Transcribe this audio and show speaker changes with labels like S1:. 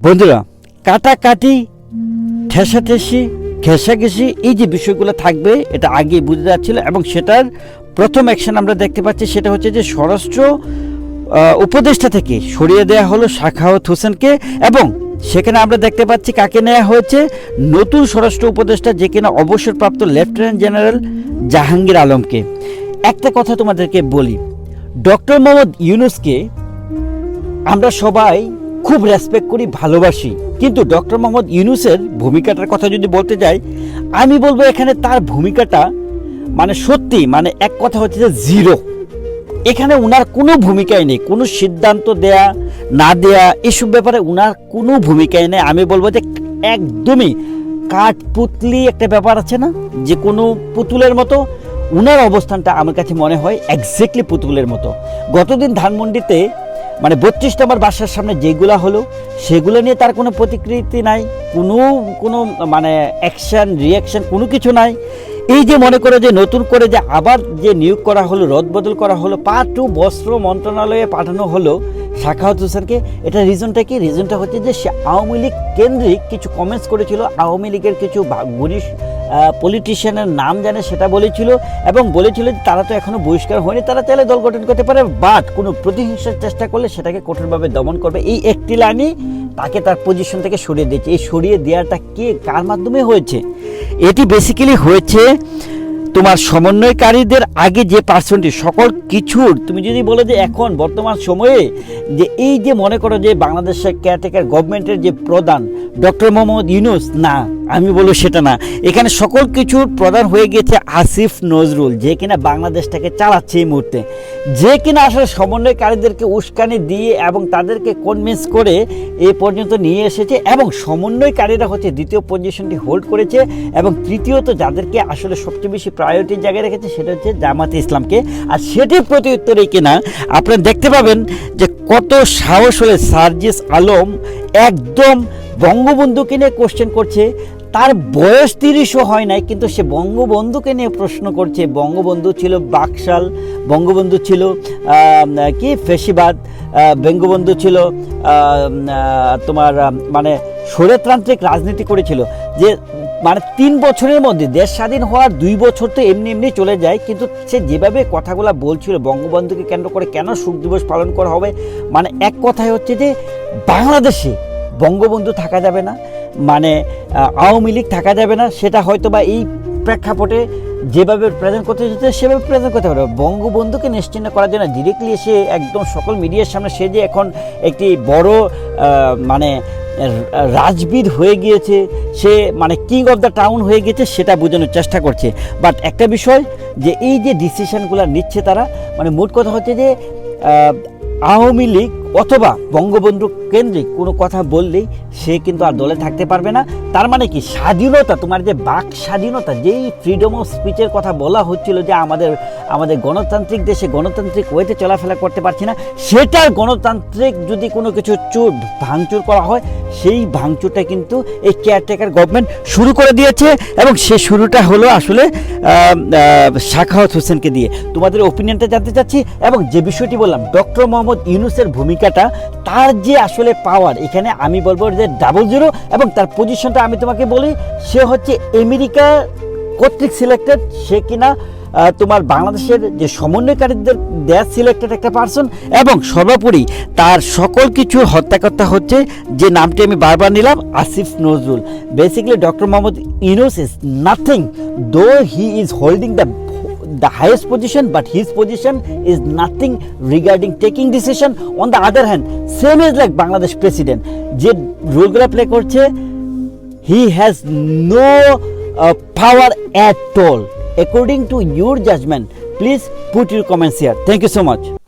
S1: বন্ধুরা, কাটাকাটি, ঠেসাঠেসি, ঘেঁষাঘেঁষি, এই যে বিষয়গুলো থাকবে, এটা আগে বুঝে যাচ্ছিল এবং সেটার প্রথম অ্যাকশন আমরা দেখতে পাচ্ছি, সেটা হচ্ছে যে স্বরাষ্ট্র উপদেষ্টা থেকে সরিয়ে দেওয়া হলো শাখাওয়াত হোসেনকে এবং সেখানে আমরা দেখতে পাচ্ছি কাকে নেওয়া হয়েছে? নতুন স্বরাষ্ট্র উপদেষ্টা যে কিনা অবসরপ্রাপ্ত লেফটেন্যান্ট জেনারেল জাহাঙ্গীর আলমকে। একটা কথা তোমাদেরকে বলি, ডক্টর মোহাম্মদ ইউনুসকে আমরা সবাই খুব রেসপেক্ট করি, ভালোবাসি। কিন্তু ডক্টর মোহাম্মদ ইউনুসের ভূমিকাটার কথা যদি বলতে যাই, আমি বলব এখানে তার ভূমিকাটা মানে সত্যি মানে এক কথা হচ্ছে যে জিরো এখানে উনার কোনো ভূমিকাই নেই, কোনো সিদ্ধান্ত দেয়া, না দেয়া, এসব ব্যাপারে উনার কোনো ভূমিকাই নেই। আমি বলব যে একদমই কাঠ পুতলি একটা ব্যাপার আছে না, যে কোনো পুতুলের মতো উনার অবস্থানটা আমার কাছে মনে হয় এক্স্যাক্টলি পুতুলের মতো। গতদিন ধানমন্ডিতে মানে বত্রিশ নম্বর বাসার সামনে যেগুলা হলো, সেগুলো নিয়ে তার কোনো প্রতিকৃতি নাই, কোনো কোনো মানে অ্যাকশন রিয়াকশন কোনো কিছু নাই। এই যে মনে করে যে নতুন করে যে আবার যে নিয়োগ করা হলো রদবদল করা হলো টু, বস্ত্র মন্ত্রণালয়ে পাঠানো হলো শাখাওয়াত হোসেনকে, এটা রিজনটা কি? রিজনটা হচ্ছে যে সে আওয়ামী লীগ কেন্দ্রিক কিছু কমেন্টস করেছিল, আওয়ামী লীগের কিছু ঘনিষ্ঠ পলিটিশিয়ানের নাম জানে সেটা বলেছিল এবং বলেছিল যে তারা তো এখনও বহিষ্কার হয়নি, তারা চাইলে দল গঠন করতে পারে বাট কোনো প্রতিহিংসার চেষ্টা করলে সেটাকে কঠোরভাবে দমন করবে। এই একটি লাইনই তাকে তার পজিশন থেকে সরিয়ে দিয়েছে। এই সরিয়ে দেওয়াটা কে, কার মাধ্যমে হয়েছে? এটি বেসিক্যালি হয়েছে তোমার সমন্বয়কারীদের আগে যে পার্সনটি সকল কিছুর, তুমি যদি বলো যে এখন, বর্তমান সময়ে, যে এই যে মনে করো যে বাংলাদেশের কেয়ারটেকার গভর্নমেন্টের যে প্রধান ডক্টর মোহাম্মদ ইউনুস, না আমি বলব সেটা না। এখানে সকল কিছুর প্রধান হয়ে গেছে আসিফ নজরুল, যে কিনা বাংলাদেশটাকে চালাচ্ছে এই মুহূর্তে। যে কিনা আসলে সমন্বয়কারীদেরকে উস্কানি দিয়ে এবং তাদেরকে কনভিন্স করে এ পর্যন্ত নিয়ে এসেছে এবং সমন্বয়কারীরা হচ্ছে দ্বিতীয় পজিশনটি হোল্ড করেছে এবং তৃতীয়ত যাদেরকে আসলে সবচেয়ে বেশি প্রায়োরিটির জায়গায় রেখেছে সেটা হচ্ছে জামাতে ইসলামকে। আর সেটির প্রতি উত্তরে কিনা আপনারা দেখতে পাবেন যে কত সাহস হলে সার্জিস আলম একদম বঙ্গবন্ধুকে নিয়ে কোশ্চেন করছে। তার বয়স তিরিশও হয় নাই, কিন্তু সে বঙ্গবন্ধুকে নিয়ে প্রশ্ন করছে। বঙ্গবন্ধু ছিল বাকশাল, বঙ্গবন্ধু ছিল কি, ফেসিবাদ বঙ্গবন্ধু ছিল তোমার মানে স্বৈরতান্ত্রিক রাজনীতি করেছিল। যে মানে তিন বছরের মধ্যে, দেশ স্বাধীন হওয়ার দুই বছর তো এমনি এমনি চলে যায়, কিন্তু সে যেভাবে কথাগুলো বলছিল, বঙ্গবন্ধুকে কেন্দ্র করে কেন শোক দিবস পালন করা হবে? মানে এক কথায় হচ্ছে যে, বাংলাদেশে বঙ্গবন্ধু থাকা যাবে না। মানে আওয়ামী লীগ থাকা যাবে না, সেটা হয়তো বা এই প্রেক্ষাপটে যেভাবে প্রেজেন্ট করতে যেতে সেভাবে প্রেজেন্ট করতে পারবে বঙ্গবন্ধুকে নিশ্চিন্ন করার জন্য ডিরেক্টলি এসে একদম সকল মিডিয়ার সামনে সে যে এখন একটি বড় মানে রাজবিদ হয়ে গিয়েছে, সে মানে কিং অফ দ্য টাউন হয়ে গেছে সেটা বোঝানোর চেষ্টা করছে। বাট একটা বিষয়, যে এই যে ডিসিশনগুলো নিচ্ছে তারা মানে মোট কথা হচ্ছে যে আওয়ামী লীগ অথবা বঙ্গবন্ধু কেন্দ্রিক কোনো কথা বললেই সে কিন্তু আর দলে থাকতে পারবে না। তার মানে কি? স্বাধীনতা, তোমার যে বাক স্বাধীনতা, যেই ফ্রিডম অফ স্পিচের কথা বলা হচ্ছিল যে আমাদের আমাদের গণতান্ত্রিক দেশে গণতান্ত্রিক ওয়েতে চলাফেরা করতে পারছি না, সেটার গণতান্ত্রিক যদি কোনো কিছু চুর ভাঙচুর করা হয়, সেই ভাঙচুরটা কিন্তু এই কেয়ারটেকার গভর্নমেন্ট শুরু করে দিয়েছে এবং সে শুরুটা হলো আসলে শাখাওয়াত হোসেনকে দিয়ে। তোমাদের ওপিনিয়নটা জানতে চাচ্ছি এবং যে বিষয়টি বললাম ডক্টর মোহাম্মদ ইউনুসের ভূমিকাটা তার যে আসলে পাওয়ার এখানে আমি বলব যে ডাবল জিরো এবং তার পজিশনটা আমি তোমাকে বলি, সে হচ্ছে আমেরিকা কর্তৃক সিলেক্টেড সে কিনা তোমার বাংলাদেশের যে সমন্বয়কারীদের দেশ সিলেক্টেড একটা পার্সন এবং সর্বোপরি তার সকল কিছুর হত্যাকর্তা হচ্ছে, যে নামটি আমি বারবার নিলাম, Asif Nazrul. Basically doctor Mohammad Yunus is nothing though he is holding the the highest position but his position is nothing regarding taking decision on the other hand same is like bangladesh president যে রোলগুলো play করছে he has no uh, power at all according to your judgment please put your comments here thank you so much